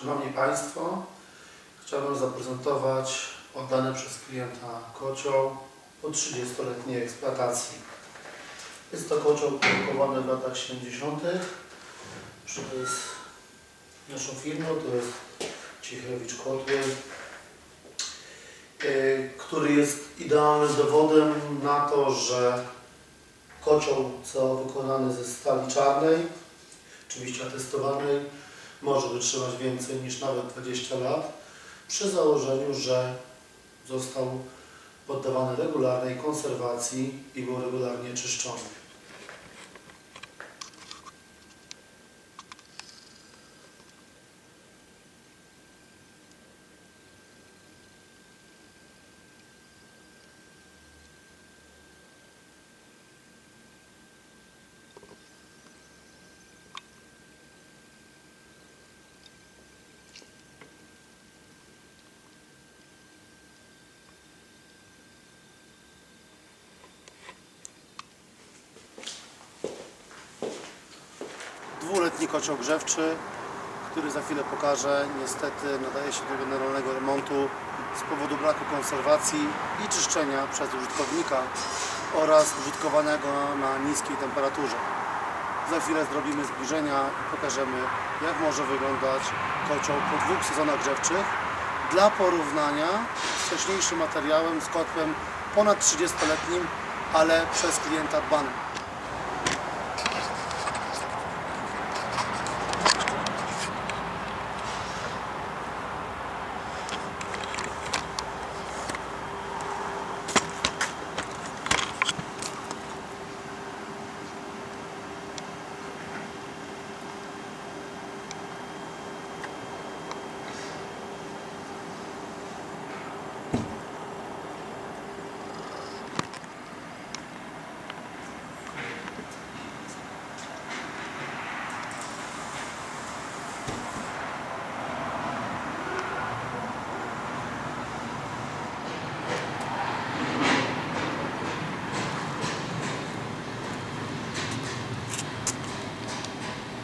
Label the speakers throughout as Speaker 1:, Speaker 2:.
Speaker 1: Szanowni Państwo, chciałbym zaprezentować oddany przez klienta kocioł po 30-letniej eksploatacji. Jest to kocioł produkowany w latach 70. przez naszą firmę, to jest Cichewicz Kotły, yy, który jest idealnym dowodem na to, że kocioł co wykonany ze stali czarnej, oczywiście atestowanej, może wytrzymać więcej niż nawet 20 lat, przy założeniu, że został poddawany regularnej konserwacji i był regularnie czyszczony. Dwuletni kocioł grzewczy, który za chwilę pokażę, niestety nadaje się do generalnego remontu z powodu braku konserwacji i czyszczenia przez użytkownika oraz użytkowanego na niskiej temperaturze. Za chwilę zrobimy zbliżenia i pokażemy jak może wyglądać kocioł po dwóch sezonach grzewczych dla porównania z wcześniejszym materiałem, z kotłem ponad 30-letnim, ale przez klienta dbanym.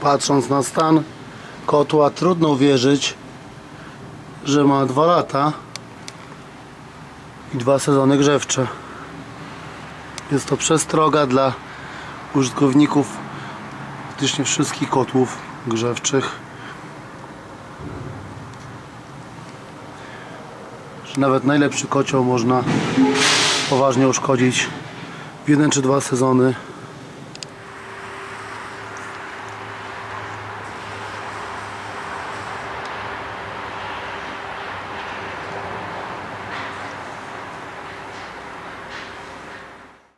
Speaker 1: Patrząc na stan kotła, trudno uwierzyć, że ma dwa lata i dwa sezony grzewcze. Jest to przestroga dla użytkowników praktycznie wszystkich kotłów grzewczych. Że nawet najlepszy kocioł można poważnie uszkodzić w jeden czy dwa sezony